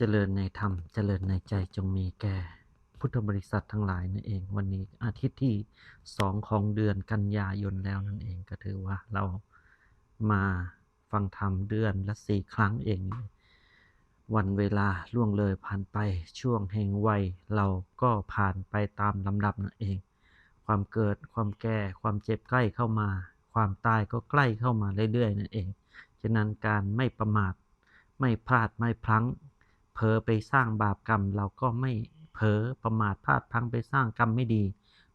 เจริญในธรรม เจริญในใจจงมีแก่พุทธบริษัททั้งหลายนั่นเอง วันนี้อาทิตย์ที่สองของเดือนกันยายนแล้วนั่นเองก็ถือว่าเรามาฟังธรรมเดือนละสี่ครั้งเอง วันเวลาล่วงเลยผ่านไปช่วงแห่งวัยเราก็ผ่านไปตามลำดับนั่นเอง ความเกิดความแก่ความเจ็บใกล้เข้ามา ความตายก็ใกล้เข้ามาเรื่อยๆนั่นเอง ฉะนั้นการไม่ประมาทไม่พลาดไม่พลั้ง เผลอไปสร้างบาปกรรม เราก็ไม่เผลอประมาทพลาดพังไปสร้างกรรมไม่ดี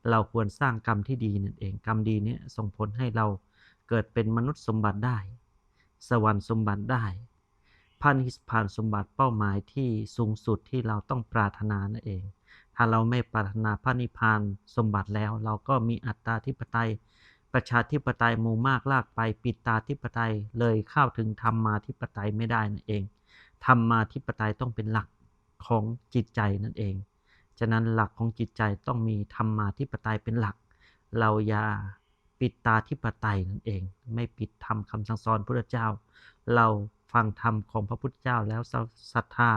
เราควรสร้างกรรมที่ดีนั่นเองกรรมดีเนี้ส่งผลให้เราเกิดเป็นมนุษย์สมบัติได้ สวรรค์สมบัติได้พานิพพานสมบัติเป้าหมายที่สูงสุดที่เราต้องปรารถนานั่นเอง ถ้าเราไม่ปรารถนาพระนิพพานสมบัติแล้ว เราก็มีอัตตาธิปไตย ประชาธิปไตยมูมากลากไปปิดตาธิปไตยเลยเข้าถึงธรรมาธิปไตยไม่ได้นั่นเอง ธรรมาธิปไตยต้องเป็นหลักของจิตใจนั่นเอง ฉะนั้นหลักของจิตใจต้องมีธรรมาธิปไตยเป็นหลัก เราอย่าปิดตาธิปไตยนั่นเอง ไม่ปิดธรรมคำสั่งสอนพระเจ้า เราฟังธรรมของพระพุทธเจ้าแล้วศรัทธา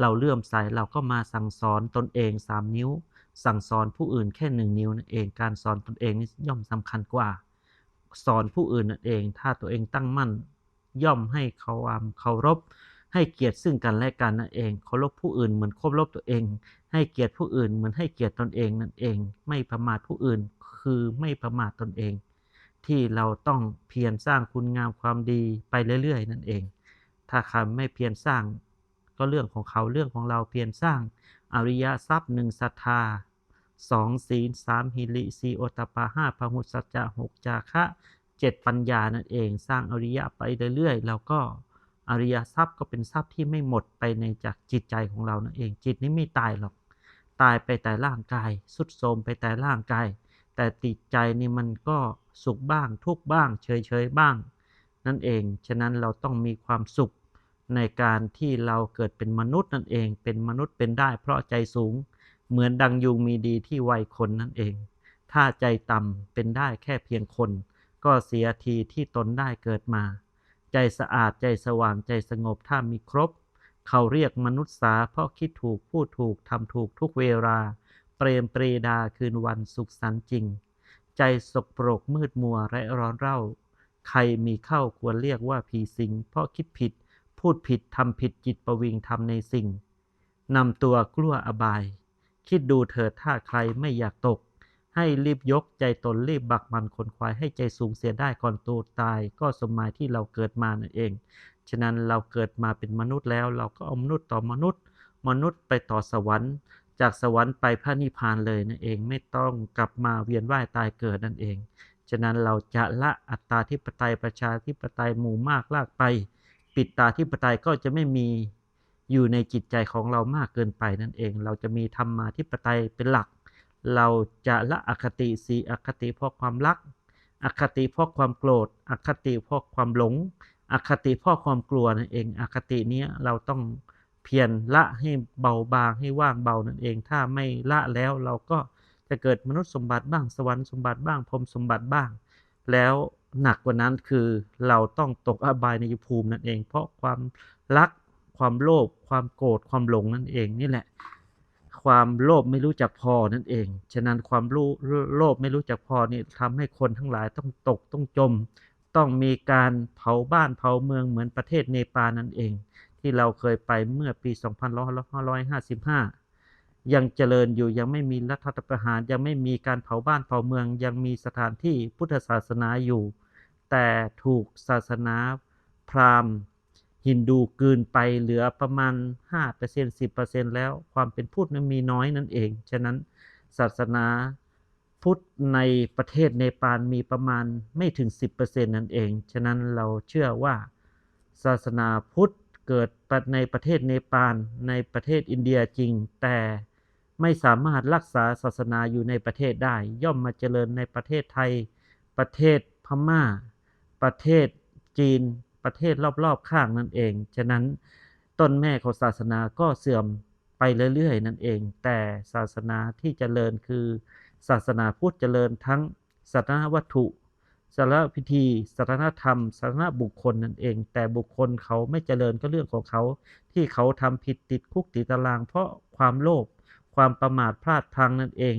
เราเลื่อมใสเราก็มาสั่งสอนตนเองสามนิ้ว สั่งสอนผู้อื่นแค่หนึ่งนิ้วนั่นเอง การสอนตนเองนี่ย่อมสำคัญกว่า สอนผู้อื่นนั่นเอง ถ้าตัวเองตั้งมั่นย่อมให้เขาความเคารพ ให้เกียรติซึ่งกันและกันนั่นเองเคารพผู้อื่นเหมือนเคารพตัวเอง ให้เกียรติผู้อื่นเหมือนให้เกียรติตนเองนั่นเอง ไม่ประมาทผู้อื่นคือไม่ประมาทตนเอง ที่เราต้องเพียรสร้างคุณงามความดีไปเรื่อยๆ นั่นเอง ถ้าใครไม่เพียรสร้าง ก็เรื่องของเขาเรื่องของเราเพียรสร้าง อริยทรัพย์หนึ่งศรัทธาสองศีลสามหิริสี่โอตปาห้าพหุสัจจะหกจาคะเจ็ดปัญญานั่นเอง สร้างอริยะไปเรื่อยๆ เราก็ อริยทรัพย์ก็เป็นทรัพย์ที่ไม่หมดไปในจากจิตใจของเรานั่นเอง จิตนี้ไม่ตายหรอก ตายไปแต่ร่างกาย สุดโทมไปแต่ร่างกาย แต่ติดใจนี่มันก็สุขบ้าง ทุกบ้าง เฉยๆบ้าง นั่นเอง ฉะนั้นเราต้องมีความสุขในการที่เราเกิดเป็นมนุษย์นั่นเอง เป็นมนุษย์เป็นได้ เพราะใจสูง เหมือนดังยุงมีดีที่ไวคนนั่นเอง ถ้าใจต่ำเป็นได้แค่เพียงคน ก็เสียทีที่ตนได้เกิดมา ใจสะอาดใจสว่างใจสงบถ้ามีครบ เขาเรียกมนุษย์สาเพราะคิดถูกพูดถูกทำถูกทุกเวลา เปรมปรีดาคืนวันสุขสันต์จริง ใจสกปรกมืดมัวและร้อนเร่า ใครมีเข้าควรเรียกว่าผีสิง เพราะคิดผิด พูดผิดทำผิดจิตประวิงทำในสิ่งนำตัวกลัวอบาย คิดดูเถิดถ้าใครไม่อยากตก ให้รีบยกใจตนรีบบักมันคนควายให้ใจสูงเสียได้ก่อนตัวตาย ก็สมหมายที่เราเกิดมานั่นเอง ฉะนั้นเราเกิดมาเป็นมนุษย์แล้ว เราก็เอามนุษย์ต่อมนุษย์ มนุษย์ไปต่อสวรรค์ จากสวรรค์ไปพระนิพพานเลยนั่นเองไม่ต้องกลับมาเวียนว่ายตายเกิดนั่นเอง ฉะนั้นเราจะละอัตตาธิปไตยประชาธิปไตยหมู่มากลากไป ปิดตาธิปไตยก็จะไม่มีอยู่ในจิตใจของเรามากเกินไปนั่นเอง เราจะมีธรรมาธิปไตยเป็นหลัก เราจะละอคติสีอคติเพราะความรัก อคติเพราะความโกรธ อคติเพราะความหลง อคติเพราะความกลัวนั่นเอง อคตินี้เราต้องเพียรละให้เบาบางให้ว่างเบานั่นเอง ถ้าไม่ละแล้วเราก็จะเกิดมนุษย์สมบัติบ้างสวรรค์สมบัติบ้างพรมสมบัติบ้าง แล้วหนักกว่านั้นคือเราต้องตกอบายในภูมินั่นเอง เพราะความรักความโลภความโกรธความหลงนั่นเองนี่แหละ ความโลภไม่รู้จักพอนั่นเอง ฉะนั้นความรู้โลภไม่รู้จักพอนี่ทำให้คนทั้งหลายต้องตกต้องจม ต้องมีการเผาบ้านเผาเมืองเหมือนประเทศเนปาลนั่นเอง ที่เราเคยไปเมื่อปี 2555 ยังเจริญอยู่ยังไม่มีรัฐประหารยังไม่มีการเผาบ้านเผาเมือง ยังมีสถานที่พุทธศาสนาอยู่ แต่ถูกศาสนาพราหมณ์ ฮินดูกืนไปเหลือประมาณ 5% 10%แล้วความเป็นพุทธนั้นมีน้อยนั่นเอง ฉะนั้นศาสนาพุทธในประเทศเนปาลมีประมาณไม่ถึง 10%นั่นเอง ฉะนั้นเราเชื่อว่าศาสนาพุทธเกิดในประเทศเนปาลในประเทศอินเดียจริง แต่ไม่สามารถรักษาศาสนาอยู่ในประเทศได้ ย่อมมาเจริญในประเทศไทย ประเทศพม่า ประเทศจีน ประเทศรอบๆข้างนั่นเอง ฉะนั้นต้นแม่ของศาสนาก็เสื่อมไปเรื่อยๆ นั่นเอง แต่ศาสนาที่เจริญคือศาสนาพุทธเจริญทั้งศาสนาวัตถุสารพิธีสารณธรรมสารณบุคคลนั่นเอง แต่บุคคลเขาไม่เจริญก็เรื่องของเขา ที่เขาทำผิดติดคุกติดตาราง เพราะความโลภความประมาทพลาดพลังนั่นเอง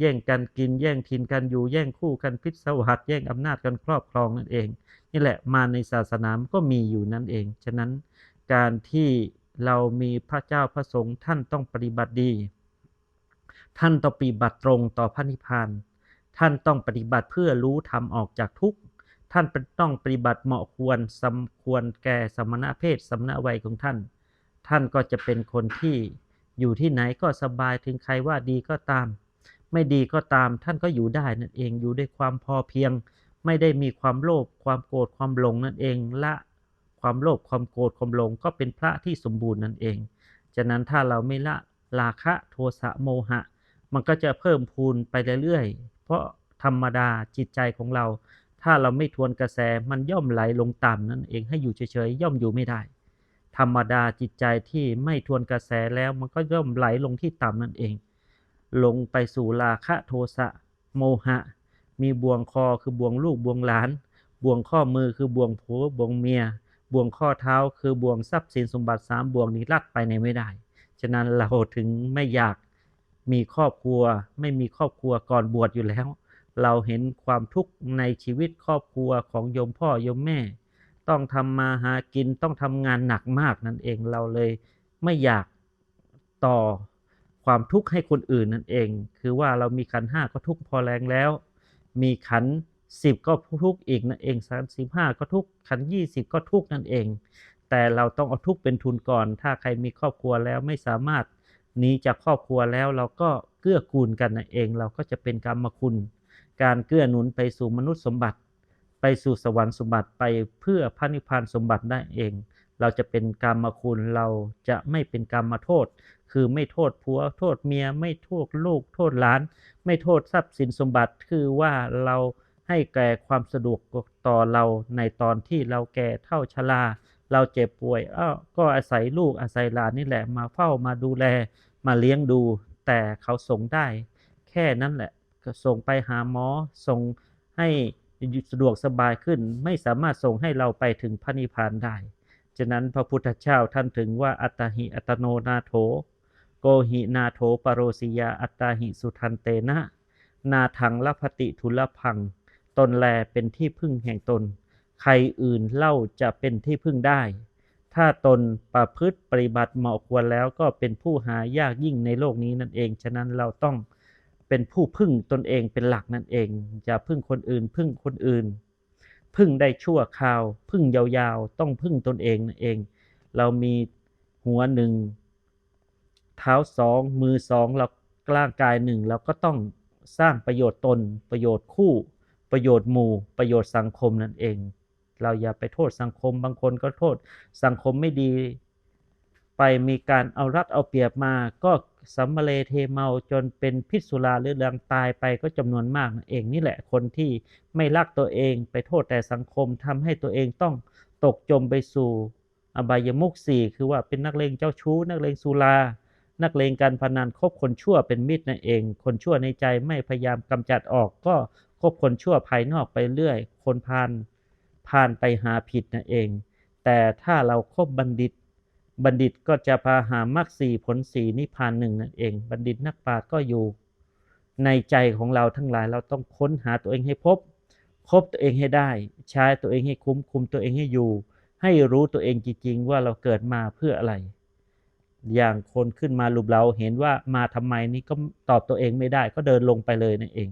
แย่งกันกิน แย่งทินกันอยู่ แย่งคู่กันพิษสวัสดแย่งอำนาจกันครอบครองนั่นเอง นี่แหละมาในศาสนามันก็มีอยู่นั่นเอง ฉะนั้นการที่เรามีพระเจ้าพระสงฆ์ท่านต้องปฏิบัติดี ท่านต้องปฏิบัติตรงต่อพระนิพพาน ท่านต้องปฏิบัติเพื่อรู้ธรรมออกจากทุกข์ ท่านต้องปฏิบัติเหมาะควรสมควรแก่สมณะเพศสมณะวัยของท่าน ท่านก็จะเป็นคนที่อยู่ที่ไหนก็สบายถึงใครว่าดีก็ตาม ไม่ดีก็ตามท่านก็อยู่ได้นั่นเองอยู่ด้วยความพอเพียง ไม่ได้มีความโลภความโกรธความหลงนั่นเองละความโลภความโกรธความหลงก็เป็นพระที่สมบูรณ์นั่นเอง ฉะนั้นถ้าเราไม่ละราคะโทสะโมหะ มันก็จะเพิ่มพูนไปเรื่อยๆ เพราะธรรมดาจิตใจของเรา ถ้าเราไม่ทวนกระแสมันย่อมไหลลงต่ำนั่นเองให้อยู่เฉยๆย่อมอยู่ไม่ได้ ธรรมดาจิตใจที่ไม่ทวนกระแสแล้วมันก็ย่อมไหลลงที่ต่ำนั่นเอง ลงไปสู่ราคะโทสะโมหะ มีบ่วงคอคือบ่วงลูกบ่วงหลาน บ่วงข้อมือคือบ่วงผัวบ่วงเมีย บ่วงข้อเท้าคือบ่วงทรัพย์สินสมบัติสามบ่วงนี้ลัดไปไหนไม่ได้ ฉะนั้นเราถึงไม่อยากมีครอบครัว ไม่มีครอบครัวก่อนบวชอยู่แล้ว เราเห็นความทุกข์ในชีวิตครอบครัวของโยมพ่อโยมแม่ ต้องทำมาหากินต้องทำงานหนักมากนั่นเองเราเลยไม่อยากต่อ ความทุกข์ให้คนอื่นนั่นเอง คือว่าเรามีขันห้าก็ทุกข์พอแรงแล้ว มีขันสิบก็ทุกข์อีกนั่นเองสามสิบห้าก็ทุกข์ขันยี่สิบก็ทุกข์นั่นเอง แต่เราต้องเอาทุกข์เป็นทุนก่อน ถ้าใครมีครอบครัวแล้วไม่สามารถหนีจากครอบครัวแล้วเราก็เกื้อกูลกันนั่นเอง เราก็จะเป็นกรรมคุณ การเกื้อหนุนไปสู่มนุษย์สมบัติ ไปสู่สวรรค์สมบัติไปเพื่อพระนิพพานสมบัติได้เอง เราจะเป็นกรรมคุณเราจะไม่เป็นกรรมโทษ คือไม่โทษผัว โทษเมีย ไม่โทษลูก โทษหลาน ไม่โทษทรัพย์สินสมบัติ คือว่าเราให้แก่ความสะดวกต่อเราในตอนที่เราแก่เท่าชรา เราเจ็บป่วยอ้าวก็อาศัยลูกอาศัยหลานนี่แหละมาเฝ้ามาดูแล มาเลี้ยงดู แต่เขาส่งได้ แค่นั้นแหละส่งไปหาหมอ ส่งให้สะดวกสบายขึ้น ไม่สามารถส่งให้เราไปถึงพระนิพพานได้ ฉะนั้นพระพุทธเจ้าท่านถึงว่าอัตตหิอัตโนนาโถ โกหินาโถปโรสิยาอัตตาหิสุทันเตนะ นาทังลพติทุลพัง ตนแลเป็นที่พึ่งแห่งตน ใครอื่นเล่าจะเป็นที่พึ่งได้ ถ้าตนประพฤติปฏิบัติเหมาะควรแล้วก็เป็นผู้หายากยิ่งในโลกนี้นั่นเอง ฉะนั้นเราต้องเป็นผู้พึ่งตนเองเป็นหลักนั่นเอง อย่าพึ่งคนอื่น พึ่งคนอื่น พึ่งได้ชั่วคราว พึ่งยาวๆ ต้องพึ่งตนเองนั่นเอง เรามีหัวหนึ่ง เท้าสองมือสองเราร่างกายหนึ่งเราก็ต้องสร้างประโยชน์ตน ประโยชน์คู่ ประโยชน์หมู่ ประโยชน์สังคมนั่นเอง เราอย่าไปโทษสังคม บางคนก็โทษสังคมไม่ดี ไปมีการเอารัดเอาเปรียบมา ก็สัมมาเลเทเมาจนเป็นพิษสุราหรือเรืองตายไปก็จำนวนมากนั่นเองนี่แหละคนที่ไม่รักตัวเองไปโทษแต่สังคมทำให้ตัวเองต้องตกจมไปสู่อบายมุขสี่คือว่าเป็นนักเลงเจ้าชู้ นักเลงสุรา นักเลงการพนันคบคนชั่วเป็นมิตรนั่นเอง คนชั่วในใจไม่พยายามกำจัดออกก็คบคนชั่วภายนอกไปเรื่อย คนพานพานไปหาผิดนั่นเอง แต่ถ้าเราคบบัณฑิต บัณฑิตก็จะพาหามรรคสี่ผลสีนิพพานหนึ่งนั่นเอง บัณฑิตนักปราชญ์ก็อยู่ ในใจของเราทั้งหลายเราต้องค้นหาตัวเองให้พบคบตัวเองให้ได้ ใช้ตัวเองให้คุ้มคุมตัวเองให้อยู่ ให้รู้ตัวเองจริงๆว่าเราเกิดมาเพื่ออะไร อย่างคนขึ้นมาลุบเราเห็นว่ามาทำไมนี่ก็ตอบตัวเองไม่ได้ ก็เดินลงไปเลยนั่นเอง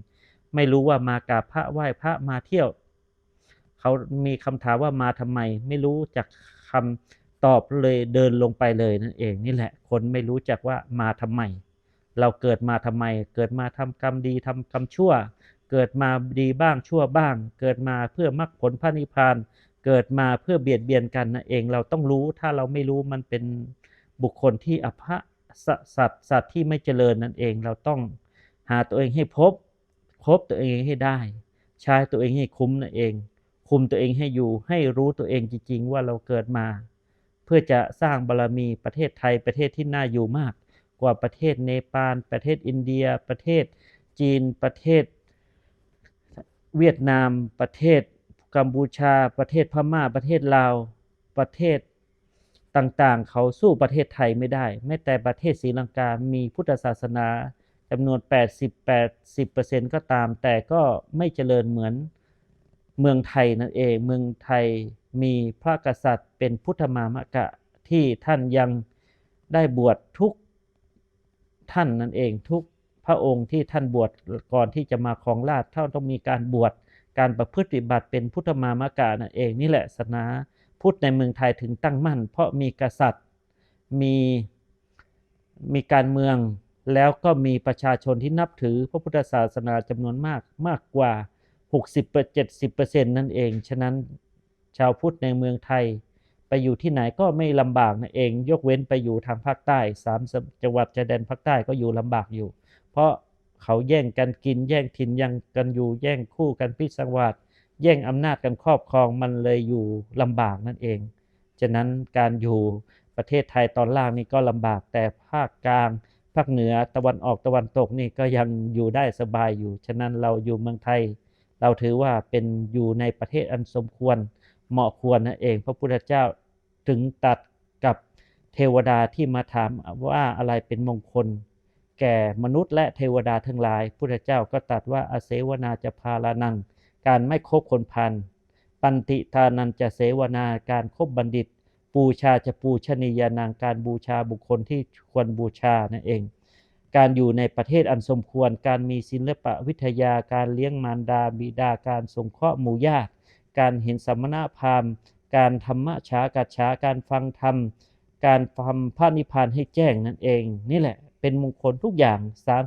ไม่รู้ว่ามากราบพระไหว้พระมาเที่ยว เขามีคำถามว่ามาทำไม ไม่รู้จักคำตอบเลยเดินลงไปเลยนั่นเอง นี่แหละ คนไม่รู้จักว่ามาทำไม เราเกิดมาทำไม เกิดมาทำกรรมดีทำกรรมชั่ว เกิดมาดีบ้างชั่วบ้าง เกิดมาเพื่อมรรคผลพระนิพพานเกิดมาเพื่อเบียดเบียนกันนั่นเองเราต้องรู้ถ้าเราไม่รู้มันเป็น บุคคลที่อภะสสัตว์สัตว์ที่ไม่เจริญนั่นเองเราต้องหาตัวเองให้พบคบตัวเองให้ได้ ใช้ตัวเองให้คุ้มนั่นเอง คุมตัวเองให้อยู่ให้รู้ตัวเองจริง ๆ ว่าเราเกิดมา เพื่อจะสร้างบารรมีประเทศไทยประเทศที่น่าอยู่มาก กว่าประเทศเนปาลประเทศอินเดีย ประเทศจีนประเทศ เวียดนามประเทศกัมพูชา ประเทศพม่าประเทศลาวประเทศ ต่างๆ เขาสู้ประเทศไทยไม่ได้ แม้แต่ประเทศศรีลังกา มีพุทธศาสนาจำนวน 80-80%ก็ตาม แต่ก็ไม่เจริญเหมือนเมืองไทยนั่นเอง เมืองไทยมีพระกษัตริย์เป็นพุทธมามกะที่ท่านยังได้บวชทุกท่านนั่นเองทุกพระองค์ที่ท่านบวชก่อนที่จะมาครองราชท่านต้องมีการบวชการประพฤติปฏิบัติเป็นพุทธมามกะนั่นเองนี่แหละศาสนา พุทธในเมืองไทยถึงตั้งมั่น เพราะมีกษัตริย์มีมีการเมืองแล้วก็มีประชาชนที่นับถือพระพุทธศาสนาจำนวนมากมากกว่า 60-70%นั่นเอง ฉะนั้นชาวพุทธในเมืองไทย ไปอยู่ที่ไหนก็ไม่ลำบากนั่นเอง ยกเว้นไปอยู่ทางภาคใต้สามจังหวัดชายแดนภาคใต้ก็อยู่ลำบากอยู่ เพราะเขาแย่งกันกินแย่งถิ่นยังกันอยู่แย่งคู่กันพิศวาส แย่งอำนาจกันครอบครองมันเลยอยู่ลำบากนั่นเอง ฉะนั้นการอยู่ประเทศไทยตอนล่างนี่ก็ลำบากแต่ภาคกลาง ภาคเหนือตะวันออกตะวันตกนี่ก็ยังอยู่ได้สบายอยู่ ฉะนั้นเราอยู่เมืองไทย เราถือว่าเป็นอยู่ในประเทศอันสมควรเหมาะควรนั่นเอง พระพุทธเจ้าถึงตัดกับเทวดาที่มาถามว่าอะไรเป็นมงคล แก่มนุษย์และเทวดาทั้งหลายพุทธเจ้าก็ตรัสว่าอาเสวนาจะพาลานัง การไม่คบคนพัน ปันติทานันจะเสวนาการคบบัณฑิต ปูชาจะปูชนียานางการบูชาบุคคลที่ควรบูชานั่นเอง การอยู่ในประเทศอันสมควร การมีศิลปะวิทยา การเลี้ยงมารดาบิดา การสงเคราะห์หมู่ญาติ การเห็นสมณพราหมณ์ การธรรมชากัจฉาการฟังธรรม การทำพระนิพพานให้แจ้งนั่นเอง นี่แหละเป็นมงคลทุกอย่าง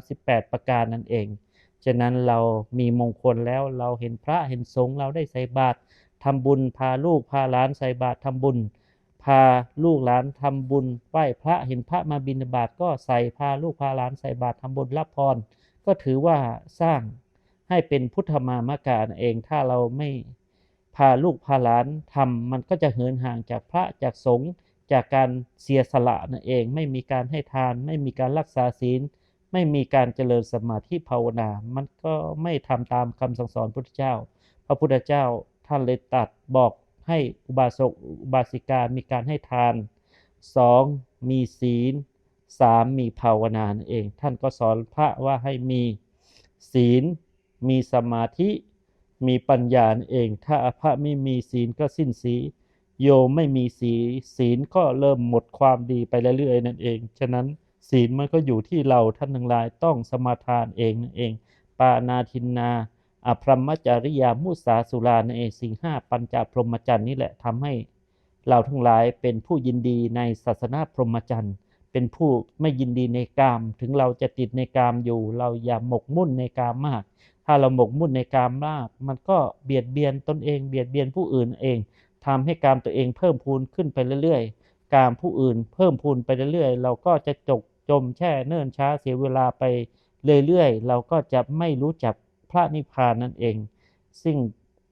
38 ประการนั่นเอง ฉะนั้นเรามีมงคลแล้วเราเห็นพระเห็นสงฆ์เราได้ใส่บาตรทำบุญพาลูกพาหลานใส่บาตรทำบุญ พาลูกหลานทำบุญไหว้พระเห็นพระมาบิณฑบาตก็ใส่พาลูกพาหลานใส่บาตรทำบุญรับพร ก็ถือว่าสร้างให้เป็นพุทธมามกะนั่นเองถ้าเราไม่พาลูกพาหลานทำมันก็จะเหินห่างจากพระจากสงฆ์จากการเสียสละนั่นเอง ไม่มีการให้ทาน ไม่มีการรักษาศีล ไม่มีการเจริญสมาธิภาวนา มันก็ไม่ทำตามคำสั่งสอนพระพุทธเจ้า พระพุทธเจ้าท่านเลยตัดบอกให้อุบาสกอุบาสิกามีการให้ทาน 2. มีศีล 3. มีภาวนานเอง ท่านก็สอนพระว่าให้มีศีล มีสมาธิ มีปัญญาเอง ถ้าพระไม่มีศีลก็สิ้นสีโยมไม่มีศีลศีลก็เริ่มหมดความดีไปเรื่อยๆนั่นเอง ฉะนั้น ศีลมันก็อยู่ที่เราท่านทั้งหลายต้องสมาทานเองนั่นเอง ปานาทินนาอภรมจริยามุสาสุรานในเองสิ่งห้าปัญจพรหมจรรย์นี่แหละทำให้เราทั้งหลายเป็นผู้ยินดีในศาสนาพรหมจรรย์ เป็นผู้ไม่ยินดีในกาม ถึงเราจะติดในกามอยู่ เราอย่าหมกมุ่นในกามมาก ถ้าเราหมกมุ่นในกามมาก มันก็เบียดเบียนตนเอง เบียดเบียนผู้อื่นเองทำให้กามตัวเองเพิ่มพูนขึ้นไปเรื่อยๆ กามผู้อื่นเพิ่มพูนไปเรื่อยๆ เราก็จะจก จมแช่เนิ่นช้าเสียเวลาไปเรื่อยๆ เราก็จะไม่รู้จักพระนิพพานนั่นเอง ซึ่ง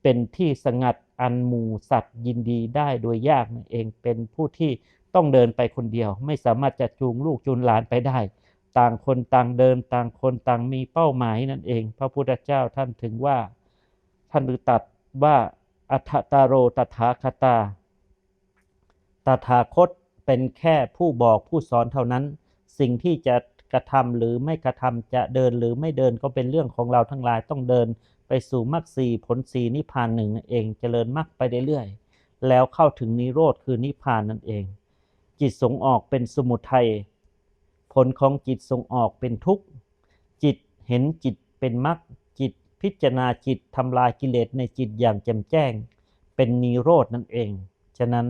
เป็นที่สงัดอันหมูสัตว์ยินดีได้โดยยากนั่นเอง เป็นผู้ที่ต้องเดินไปคนเดียว ไม่สามารถจะจูงลูกจูงหลานไปได้ ต่างคนต่างเดินต่างคนต่างมีเป้าหมายนั่นเอง พระพุทธเจ้าท่านถึงว่า ท่านหรือตัดว่าอัฏฐตาโรตถาคตา ตถาคตเป็นแค่ผู้บอกผู้สอนเท่านั้น สิ่งที่จะกระทำหรือไม่กระทำจะเดินหรือไม่เดินก็เป็นเรื่องของเราทั้งหลายต้องเดินไปสู่มรรคสีผลสีนิพพานหนึ่งนั่นเองเจริญมรรคไปเรื่อยๆแล้วเข้าถึงนิโรธคือนิพพานนั่นเอง จิตส่งออกเป็นสมุทัยผลของจิตส่งออกเป็นทุกข์ จิตเห็นจิตเป็นมรรคจิตพิจารณาจิตทำลายกิเลสในจิตอย่างแจ่มแจ้ง เป็นนิโรธนั่นเอง ฉะนั้น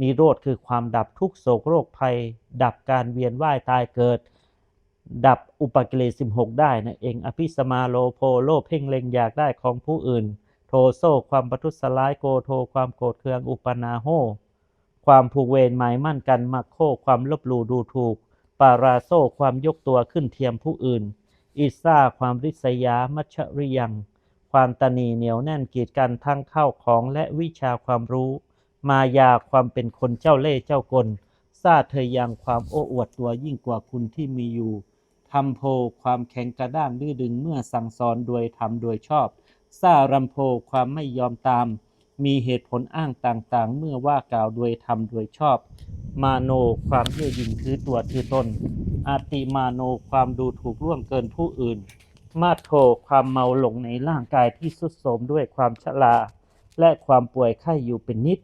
นิโรธคือความดับทุกโศกโรคภัย ดับการเวียนว่ายตายเกิด ดับอุปกิเลส16 ได้นั่นเอง อภิสมาโลโภโลภเพ่งเล็งอยากได้ของผู้อื่น โทโซความประทุษร้ายโกโทความโกรธเคืองอุปนาโหความผูกเวรหมายมั่นกันมักโคความลบหลู่ดูถูก ปาราโซความยกตัวขึ้นเทียมผู้อื่น อิซ่าความริษยา มัชริยัง ความตนีเหนียวแน่นกีดกันทั้งเข้าของและวิชาความรู้ มายาความเป็นคนเจ้าเล่ห์เจ้ากลซาเธอยังความโอ้อวดตัวยิ่งกว่าคุณที่มีอยู่ทำโพความแข็งกระด้างดื้อดึงเมื่อสั่งสอนโดยทำโดยชอบซารำโพความไม่ยอมตาม มีเหตุผลอ้างต่างๆ เมื่อว่ากล่าวโดยธรรมโดยชอบ มาโนความเย่อหยิ่งถือตัวถือตน อาติมาโนความดูถูกล่วงเกินผู้อื่น มาโทความเมาหลงในร่างกายที่สุดโทมด้วยความชราและความป่วยไข้อยู่เป็นนิด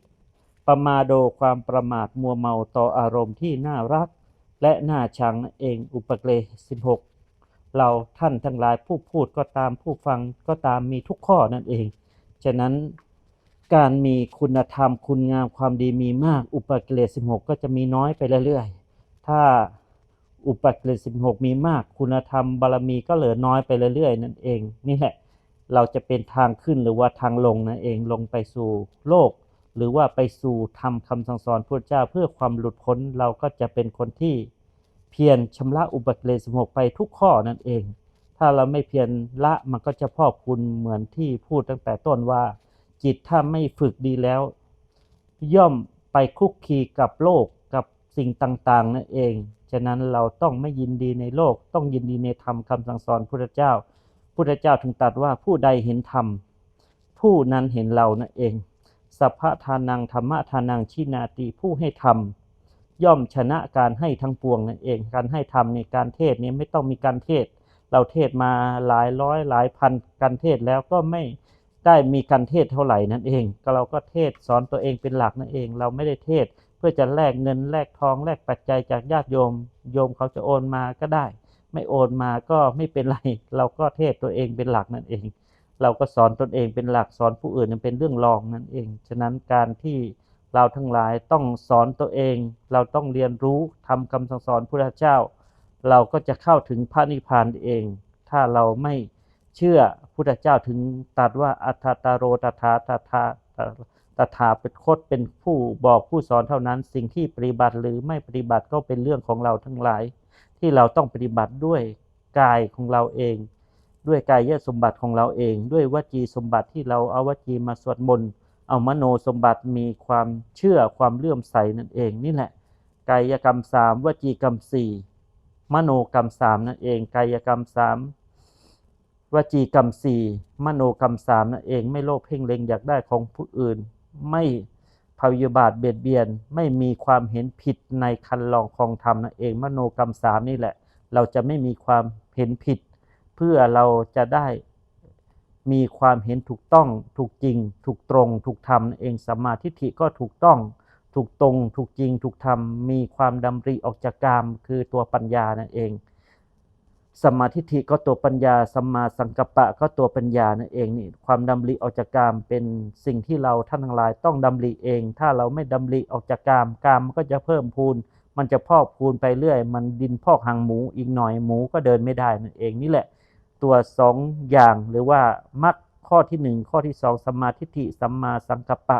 ประมาโดความประมาทมัวเมาต่ออารมณ์ที่น่ารัก และน่าชังนั่นเองอุปเกรสิบหกเราท่านทั้งหลายผู้พูดก็ตามผู้ฟังก็ตามมีทุกข้อนั่นเอง ฉะนั้นการมีคุณธรรมคุณงามความดีมีมาก อุปกิเลสสิบหกก็จะมีน้อยไปเรื่อยๆ ถ้าอุปกิเลสสิบหกมีมาก คุณธรรมบารมีก็เหลือน้อยไปเรื่อยๆ นั่นเอง นี่แหละเราจะเป็นทางขึ้นหรือว่าทางลงนั่นเองลงไปสู่โลก หรือว่าไปสู่ธรรมคำสั่งสอนพระเจ้าเพื่อความหลุดพ้นเราก็จะเป็นคนที่เพียรชำระอุปกิเลสสิบหกไปทุกข้อนั่นเอง ถ้าเราไม่เพียรละมันก็จะพอกพูนเหมือนที่พูดตั้งแต่ต้นว่า จิตถ้าไม่ฝึกดีแล้ว ย่อมไปคุกคีกับโลกกับสิ่งต่างๆนั่นเอง ฉะนั้นเราต้องไม่ยินดีในโลก ต้องยินดีในธรรมคำสั่งสอนพุทธเจ้าพุทธเจ้าถึงตรัสว่าผู้ใดเห็นธรรมผู้นั้นเห็นเรานั่นเอง สัพพะทานังธรรมะทานังชินาติผู้ให้ธรรมย่อมชนะการให้ทั้งปวงนั่นเอง การให้ธรรมในการเทศนี้ไม่ต้องมีการเทศ เราเทศมาหลายร้อยหลายพันการเทศแล้วก็ไม่ได้มีการเทศเท่าไหร่นั่นเอง ก็เราก็เทศสอนตัวเองเป็นหลักนั่นเอง เราไม่ได้เทศเพื่อจะแลกเงินแลกทองแลกปัจจัยจากญาติโยม โยมเขาจะโอนมาก็ได้ ไม่โอนมาก็ไม่เป็นไร เราก็เทศตัวเองเป็นหลักนั่นเอง เราก็สอนตนเองเป็นหลักสอนผู้อื่นเป็นเรื่องรองนั่นเอง ฉะนั้นการที่เราทั้งหลายต้องสอนตัวเอง เราต้องเรียนรู้ทำคำสั่งสอนพระเจ้า เราก็จะเข้าถึงพระนิพพานเอง ถ้าเราไม่เชื่อพุทธเจ้าถึงตรัสว่าอัตตาโรตถาตถาตถาเป็นโคตเป็นผู้บอกผู้สอนเท่านั้น สิ่งที่ปฏิบัติหรือไม่ปฏิบัติก็เป็นเรื่องของเราทั้งหลาย ที่เราต้องปฏิบัติด้วยกายของเราเอง ด้วยกายสมบัติของเราเอง ด้วยวจีสมบัติที่เราเอาวจีมาสวดมนต์เอามโนสมบัติมีความเชื่อความเลื่อมใสนั่นเองนี่แหละ กายกรรมสามวจีกรรมสี่มโนกรรมสามนั่นเอง กายกรรมสามวจีกรรมสี่มโนกรรมสามนั่นเองไม่โลภเพ่งเล็งอยากได้ของผู้อื่น ไม่พยาบาทเบียดเบียน ไม่มีความเห็นผิดในคันลองคองธรรมนั่นเอง มโนกรรมสามนี่แหละ เราจะไม่มีความเห็นผิด เพื่อเราจะได้มีความเห็นถูกต้องถูกจริง ถูกตรง ถูกธรรมนั่นเองสัมมาทิฏฐิก็ถูกต้องถูกตรง ถูกจริง ถูกธรรม มีความดำริออกจากกามคือตัวปัญญานั่นเองสัมมาทิฏฐิก็ตัวปัญญาสัมมาสังกัปปะก็ตัวปัญญานั่นเองนี่ความดำริออกจากกามเป็นสิ่งที่เราท่านทั้งหลายต้องดำริเอง ถ้าเราไม่ดำริออกจากกามกามมันก็จะเพิ่มพูน มันจะพอกพูนไปเรื่อย มันดินพอกหางหมูอีกหน่อยหมูก็เดินไม่ได้นั่นเองนี่แหละ ตัวสองอย่างหรือว่ามรรคข้อที่หนึ่งข้อที่สองสัมมาทิฏฐิสัมมาสังกัปปะ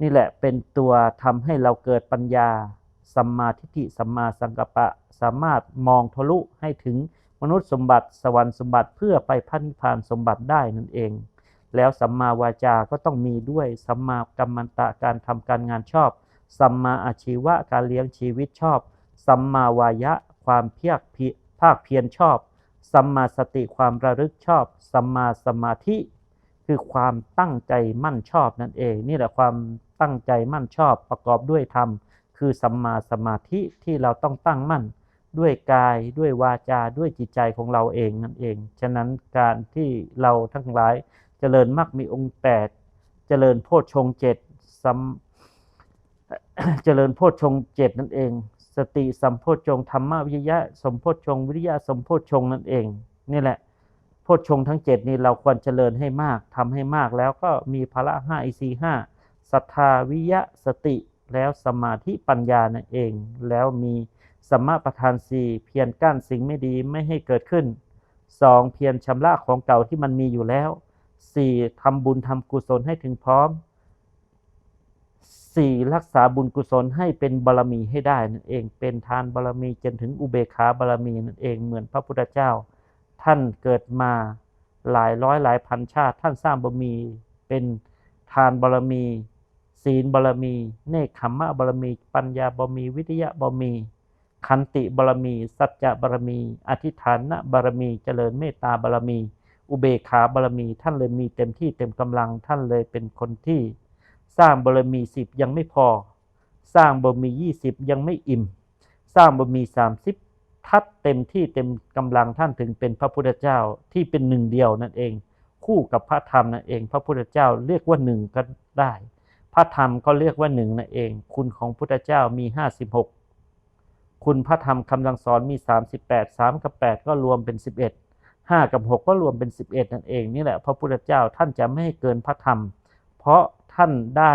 นี่แหละเป็นตัวทำให้เราเกิดปัญญาสัมมาทิฏฐิสัมมาสังกัปปะ สามารถมองทะลุให้ถึงมนุษย์สมบัติสวรรค์สมบัติเพื่อไปพันนิพพานสมบัติได้นั่นเอง แล้วสัมมาวาจาก็ต้องมีด้วยสัมมากัมมันตะการทำการงานชอบ สัมมาอาชีวะการเลี้ยงชีวิตชอบ สัมมาวายะความเพียรภาคเพียรชอบ สัมมาสติความระลึกชอบ สัมมาสมาธิ คือความตั้งใจมั่นชอบนั่นเอง นี่แหละความตั้งใจมั่นชอบประกอบด้วยธรรม คือสัมมาสมาธิที่เราต้องตั้งมั่น ด้วยกายด้วยวาจาด้วยจิตใจของเราเองนั่นเอง ฉะนั้นการที่เราทั้งหลายเจริญมรรคมีองค์แปดเจริญโพชฌงเจ็ดสัมเจริญโพชฌงเจ็ดนั่นเอง สติสัมโพชฌงค์ธรรมวิยะสมโพชฌงค์วิริยะสมโพชฌงค์นั่นเองนี่แหละโพชฌงค์ทั้งเจ็ดนี้เราควรเจริญให้มากทำให้มากแล้วก็มีพละห้าอิสีห้าศรัทธาวิยะสติแล้วสมาธิปัญญานั่นเอง แล้วมีสัมมาประธานสี่เพียรกั้นสิ่งไม่ดีไม่ให้เกิดขึ้นสองเพียรชำระของเก่าที่มันมีอยู่แล้วสี่ทำบุญทำกุศลให้ถึงพร้อม สี่รักษาบุญกุศลให้เป็นบารมีให้ได้นั่นเองเป็นทานบารมีจนถึงอุเบกขาบารมีนั่นเองเหมือนพระพุทธเจ้า ท่านเกิดมาหลายร้อยหลายพันชาติ ท่านสร้างบารมีเป็นทานบารมี ศีลบารมี เนคขมมะบารมี ปัญญาบารมี วิทยะบารมีขันติบารมี สัจจะบารมี อธิฐานบารมี เจริญเมตตาบารมี อุเบกขาบารมี ท่านเลยมีเต็มที่เต็มกำลังท่านเลยเป็นคนที่ สร้างบารมีสิบยังไม่พอ สร้างบารมียี่สิบยังไม่อิ่ม สร้างบารมีสามสิบทัดเต็มที่เต็มกำลังท่านถึงเป็นพระพุทธเจ้าที่เป็นหนึ่งเดียวนั่นเอง คู่กับพระธรรมนั่นเอง พระพุทธเจ้าเรียกว่าหนึ่งก็ได้ พระธรรมก็เรียกว่าหนึ่งนั่นเอง คุณของพุทธเจ้ามีห้าสิบหกคุณพระธรรมคำสั่งสอนมีสามสิบแปดสามกับแปดก็รวมเป็นสิบเอ็ดห้ากับหกก็รวมเป็นสิบเอ็ดนั่นเอง นี่แหละพระพุทธเจ้าท่านจะไม่ให้เกินพระธรรม เพราะ ท่านได้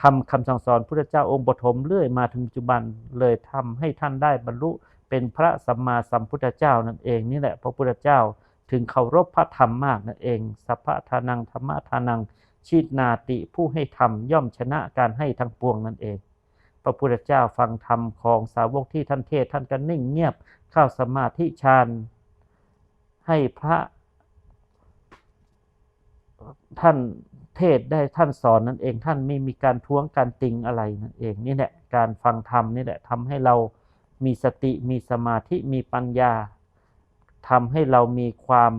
ทำคำสั่งสอนพุทธเจ้าองค์ปฐมเรื่อยมาถึงปัจจุบันเลยทำให้ท่านได้บรรลุเป็นพระสัมมาสัมพุทธเจ้านั่นเองนี่แหละพระพุทธเจ้าถึงเคารพพระธรรมมากนั่นเองสัพพะทานังธรรมะทานังชีตนาติผู้ให้ธรรมย่อมชนะการให้ทั้งปวงนั่นเอง พระพุทธเจ้าฟังธรรมของสาวกที่ท่านเทศท่านก็นิ่งเงียบเข้าสมาธิฌานให้พระท่าน เทศได้ท่านสอนนั่นเองท่านไม่มีการท้วงการติงอะไรนั่นเองนี่แหละการฟังธรรมนี่แหละทำให้เรามีสติมีสมาธิมีปัญญาทำให้เรามีความ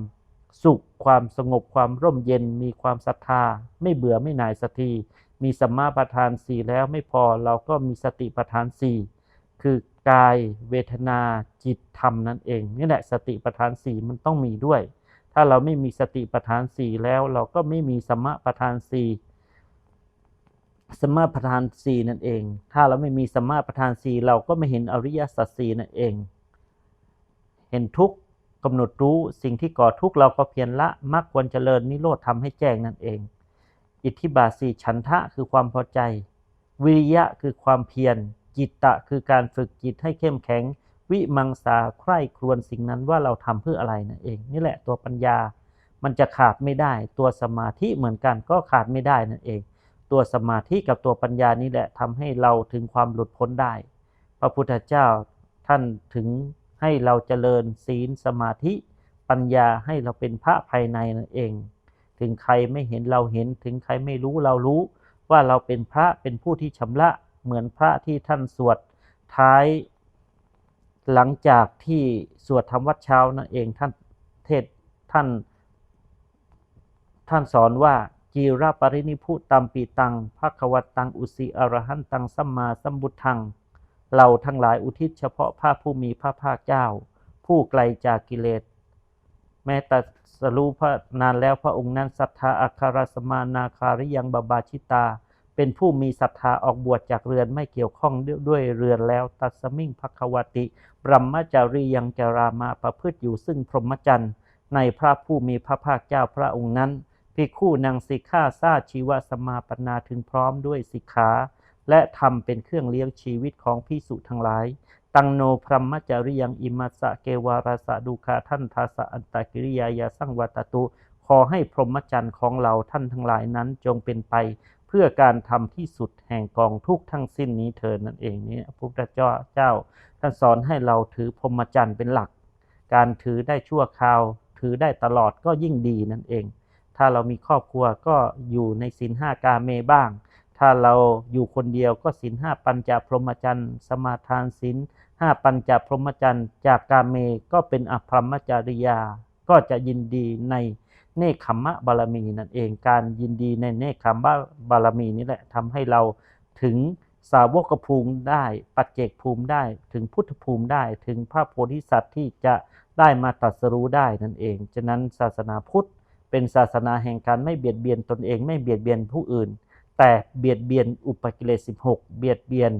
สุข ความสงบความร่มเย็น มีความศรัทธา ไม่เบื่อไม่หน่ายสักทีมีสัมมาประธานสี่แล้วไม่พอเราก็มีสติประธานสี่คือกายเวทนาจิตธรรมนั่นเองนี่แหละสติประธานสี่มันต้องมีด้วย ถ้าเราไม่มีสติปัฏฐานสี่แล้วเราก็ไม่มีสมมาปัฏฐานสี่สมมาปัฏฐานสี่นั่นเอง ถ้าเราไม่มีสมมาปัฏฐานสี่เราก็ไม่เห็นอริยสัจสี่นั่นเอง เห็นทุกข์กำหนดรู้สิ่งที่ก่อทุกข์เราก็เพียรละมรรคควรเจริญนิโรธทำให้แจ้งนั่นเอง อิทธิบาทสี่ฉันทะคือความพอใจ วิริยะคือความเพียรจิตตะคือการฝึกจิตให้เข้มแข็ง วิมังสาใคร่ครวญสิ่งนั้นว่าเราทำเพื่ออะไรนั่นเอง นี่แหละตัวปัญญามันจะขาดไม่ได้ ตัวสมาธิเหมือนกันก็ขาดไม่ได้นั่นเอง ตัวสมาธิกับตัวปัญญานี่แหละทำให้เราถึงความหลุดพ้นได้ พระพุทธเจ้าท่านถึงให้เราเจริญศีลสมาธิปัญญาให้เราเป็นพระภายในนั่นเอง ถึงใครไม่เห็นเราเห็น ถึงใครไม่รู้เรารู้ ว่าเราเป็นพระเป็นผู้ที่ชำระเหมือนพระที่ท่านสวดท้าย หลังจากที่สวดธรรมวัดเช้านั่นเองท่านเทศท่าน ท่านสอนว่าจีราปรินิพุตัมปีตังภควตังอุสิอรหันตังสัมมาสัมบุทังเราทั้งหลายอุทิศเฉพาะพระผู้มีพระภาคเจ้า ผู้ไกลจากกิเลส แม้แต่สรู้พระนานแล้วพระองค์นั้นศรัทธาอัครสมานาคาริยังบาบาชิตา เป็นผู้มีศรัทธาออกบวชจากเรือนไม่เกี่ยวข้องด้วยเรือนแล้ว ตัสมิงภควติบรมจารียังจารามาประพฤติอยู่ซึ่งพรหมจรรย์ในพระผู้มีพระภาคเจ้าพระองค์นั้นภิกขุนางสิกขาซาชีวสมาปนาถึงพร้อมด้วยสิกขา และทำเป็นเครื่องเลี้ยงชีวิตของพิสุทั้งหลาย ตังโนพรหมจาริยังอิมัสะเกวาราสะดุคาท่านทาสะอันตกิริยายาสังวัตตุขอให้พรหมจรรย์ของเราท่านทั้งหลายนั้นจงเป็นไป พื่อการทำที่สุดแห่งกองทุกทั้งสิ้นนี้เถิดนั่นเองนี่พระพุทธเจ้าเจ้าท่านสอนให้เราถือพรหมจรรย์เป็นหลัก การถือได้ชั่วคราว ถือได้ตลอดก็ยิ่งดีนั่นเอง ถ้าเรามีครอบครัวก็อยู่ในศีลห้ากาเมบ้าง ถ้าเราอยู่คนเดียวก็ศีลห้าปัญจพรหมจรรย์ สมาทานศีลห้าปัญจพรหมจรรย์ จากกาเมก็เป็นอภรรมจริยา ก็จะยินดีใน เนคขมมะบารมีนั่นเองการยินดีในเนคขมมะบารมีนี่แหละทำให้เราถึงสาวกภูมิได้ ปัจเจกภูมิได้ ถึงพุทธภูมิได้ ถึงพระโพธิสัตว์ที่จะได้มาตรัสรู้ได้นั่นเอง ฉะนั้นศาสนาพุทธเป็นศาสนาแห่งการไม่เบียดเบียนตนเอง ไม่เบียดเบียนผู้อื่น แต่เบียดเบียนอุปกิเลส16 เบียดเบียน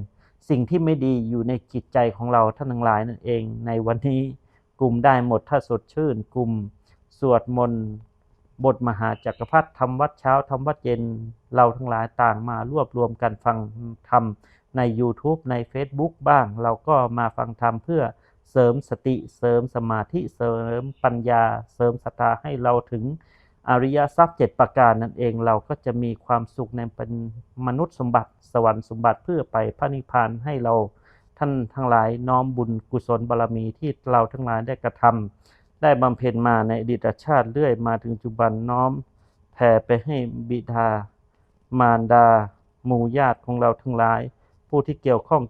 สิ่งที่ไม่ดีอยู่ในจิตใจของเราท่านทั้งหลายนั่นเอง ในวันนี้กลุ่มได้หมดถ้าสดชื่น กลุ่มสวดมนต์ บทมหาจักรพรรดิทำวัดเช้าทำวัดเย็น เราทั้งหลายต่างมารวบรวมกันฟังธรรมใน YouTube ใน Facebook บ้าง เราก็มาฟังธรรมเพื่อเสริมสติเสริมสมาธิเสริมปัญญา เสริมศรัทธาให้เราถึงอริยทรัพย์เจ็ดประการนั่นเองเราก็จะมีความสุขในเป็นมนุษย์สมบัติ สวรรค์สมบัติเพื่อไปพระนิพพานให้เราท่านทั้งหลายน้อมบุญกุศลบารมีที่เราทั้งหลายได้กระทำ ได้บำเพ็ญมาในอดีตชาติเรื่อยมาถึงปัจจุบันน้อมแผ่ไปให้บิดามารดาหมู่ญาติของเราทั้งหลาย ผู้ที่เกี่ยวข้อง